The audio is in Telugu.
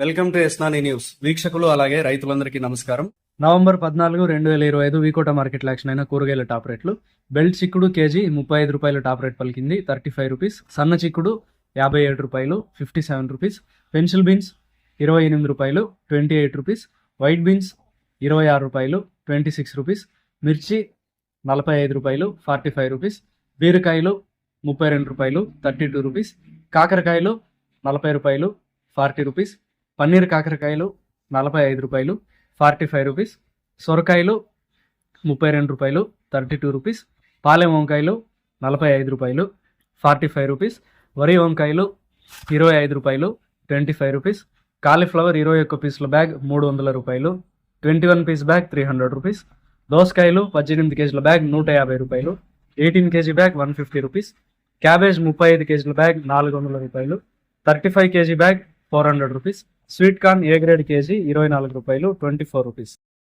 వెల్కమ్ టు ఎస్నాని న్యూస్. వీక్షకులు అలాగే రైతులందరికీ నమస్కారం. నవంబర్ పద్నాలుగు రెండు వేల ఇరవై ఐదు వీకోట మార్కెట్ యాక్షన్ అయిన కూరగాయల టాప్ రేట్లు. బెల్ట్ చిక్కుడు కేజీ ముప్పై ఐదు రూపాయల టాప్ రేట్ పలికింది. Thirty five rupees. సన్న చిక్కుడు యాభై ఏడు రూపాయలు fifty seven rupees. Pencil beans ఇరవై ఎనిమిది రూపాయలు twenty eight rupees. White beans ఇరవై ఆరు రూపాయలు ట్వంటీ సిక్స్ రూపీస్. మిర్చి నలభై ఐదు రూపాయలు ఫార్టీ ఫైవ్ రూపీస్. బీరకాయలు ముప్పై రెండు రూపాయలు థర్టీ టూ రూపీస్. కాకరకాయలు నలభై రూపాయలు ఫార్టీ రూపీస్. పన్నీర్ కాకరకాయలు నలభై ఐదు రూపాయలు ఫార్టీ ఫైవ్ రూపీస్. సొరకాయలు ముప్పై రెండు రూపాయలు థర్టీ టూ రూపీస్. పాలెం వంకాయలు నలభై ఐదు రూపాయలు ఫార్టీ ఫైవ్ రూపీస్. వరి వంకాయలు ఇరవై ఐదు రూపాయలు ట్వంటీ ఫైవ్ రూపీస్. కాలీఫ్లవర్ ఇరవై ఒక్క పీసుల బ్యాగ్ మూడు వందల రూపాయలు twenty one piece bag three hundred rupees. దోసకాయలు పద్దెనిమిది కేజీల బ్యాగ్ నూట యాభై రూపాయలు eighteen KG bag one fifty rupees. Cabbage ముప్పై ఐదు కేజీల బ్యాగ్ నాలుగు వందల రూపాయలు thirty five KG bag four hundred rupees. Sweet corn A grade KG? ఇరవై నాలుగు రూపాయలు ట్వంటీ ఫోర్ రూపీస్.